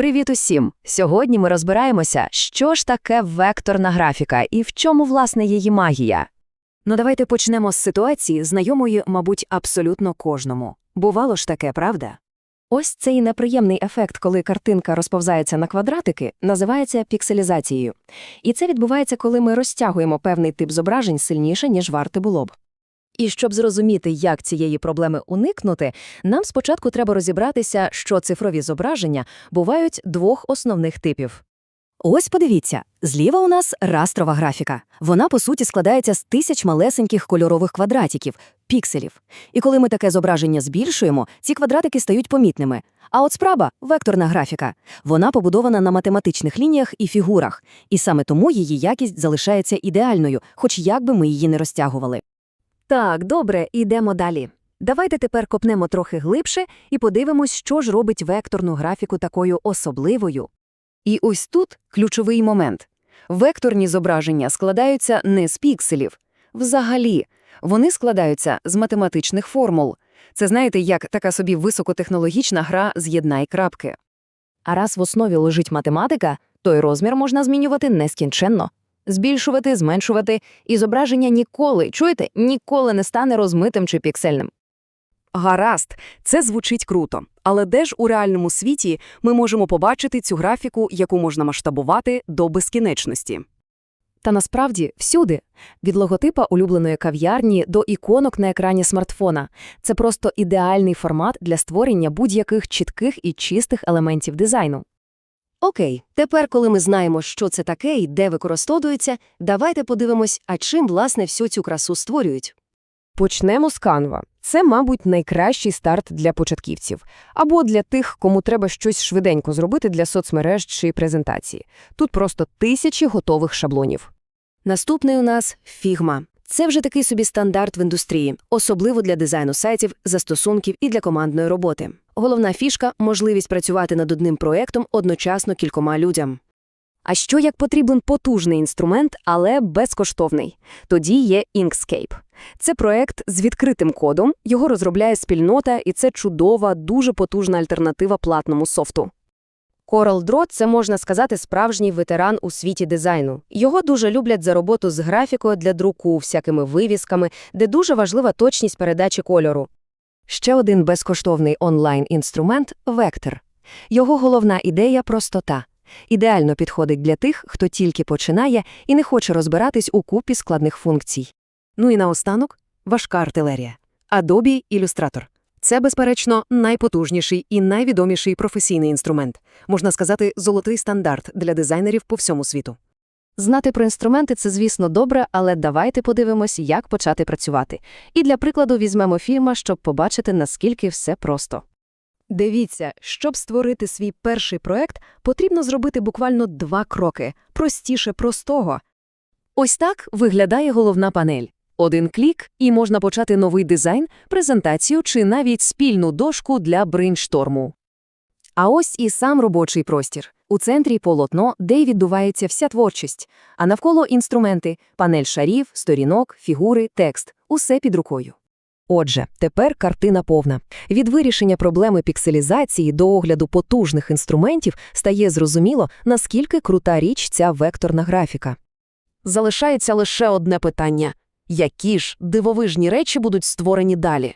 Привіт усім! Сьогодні ми розбираємося, що ж таке векторна графіка і в чому, власне, її магія. Ну давайте почнемо з ситуації, знайомої, мабуть, абсолютно кожному. Бувало ж таке, правда? Ось цей неприємний ефект, коли картинка розповзається на квадратики, називається пікселізацією. І це відбувається, коли ми розтягуємо певний тип зображень сильніше, ніж варте було б. І щоб зрозуміти, як цієї проблеми уникнути, нам спочатку треба розібратися, що цифрові зображення бувають двох основних типів. Ось подивіться, зліва у нас растрова графіка. Вона, по суті, складається з тисяч малесеньких кольорових квадратиків, пікселів. І коли ми таке зображення збільшуємо, ці квадратики стають помітними. А от справа – векторна графіка. Вона побудована на математичних лініях і фігурах, і саме тому її якість залишається ідеальною, хоч як би ми її не розтягували. Так, добре, ідемо далі. Давайте тепер копнемо трохи глибше і подивимось, що ж робить векторну графіку такою особливою. І ось тут ключовий момент. Векторні зображення складаються не з пікселів. Взагалі, вони складаються з математичних формул. Це, знаєте, як така собі високотехнологічна гра «з'єднай крапки». А раз в основі лежить математика, то й розмір можна змінювати нескінченно. Збільшувати, зменшувати, і зображення ніколи, чуєте, ніколи не стане розмитим чи піксельним. Гаразд, це звучить круто. Але де ж у реальному світі ми можемо побачити цю графіку, яку можна масштабувати до безкінечності? Та насправді всюди. Від логотипа улюбленої кав'ярні до іконок на екрані смартфона. Це просто ідеальний формат для створення будь-яких чітких і чистих елементів дизайну. Окей, тепер, коли ми знаємо, що це таке і де використовується, давайте подивимось, а чим, власне, всю цю красу створюють. Почнемо з Canva. Це, мабуть, найкращий старт для початківців або для тих, кому треба щось швиденько зробити для соцмереж чи презентації. Тут просто тисячі готових шаблонів. Наступний у нас Figma. Це вже такий собі стандарт в індустрії, особливо для дизайну сайтів, застосунків і для командної роботи. Головна фішка – можливість працювати над одним проєктом одночасно кількома людям. А що як потрібен потужний інструмент, але безкоштовний? Тоді є Inkscape. Це проект з відкритим кодом, його розробляє спільнота, і це чудова, дуже потужна альтернатива платному софту. CorelDRAW – це, можна сказати, справжній ветеран у світі дизайну. Його дуже люблять за роботу з графікою для друку, всякими вивісками, де дуже важлива точність передачі кольору. Ще один безкоштовний онлайн-інструмент – Вектор. Його головна ідея – простота. Ідеально підходить для тих, хто тільки починає і не хоче розбиратись у купі складних функцій. Ну і наостанок – важка артилерія. Adobe Illustrator. Це, безперечно, найпотужніший і найвідоміший професійний інструмент. Можна сказати, золотий стандарт для дизайнерів по всьому світу. Знати про інструменти – це, звісно, добре, але давайте подивимось, як почати працювати. І для прикладу візьмемо фільма, щоб побачити, наскільки все просто. Дивіться, щоб створити свій перший проект, потрібно зробити буквально два кроки, простіше простого. Ось так виглядає головна панель. Один клік, і можна почати новий дизайн, презентацію чи навіть спільну дошку для брейншторму. А ось і сам робочий простір. У центрі полотно, де й відбувається вся творчість, а навколо інструменти, панель шарів, сторінок, фігури, текст – усе під рукою. Отже, тепер картина повна. Від вирішення проблеми пікселізації до огляду потужних інструментів стає зрозуміло, наскільки крута річ ця векторна графіка. Залишається лише одне питання – які ж дивовижні речі будуть створені далі?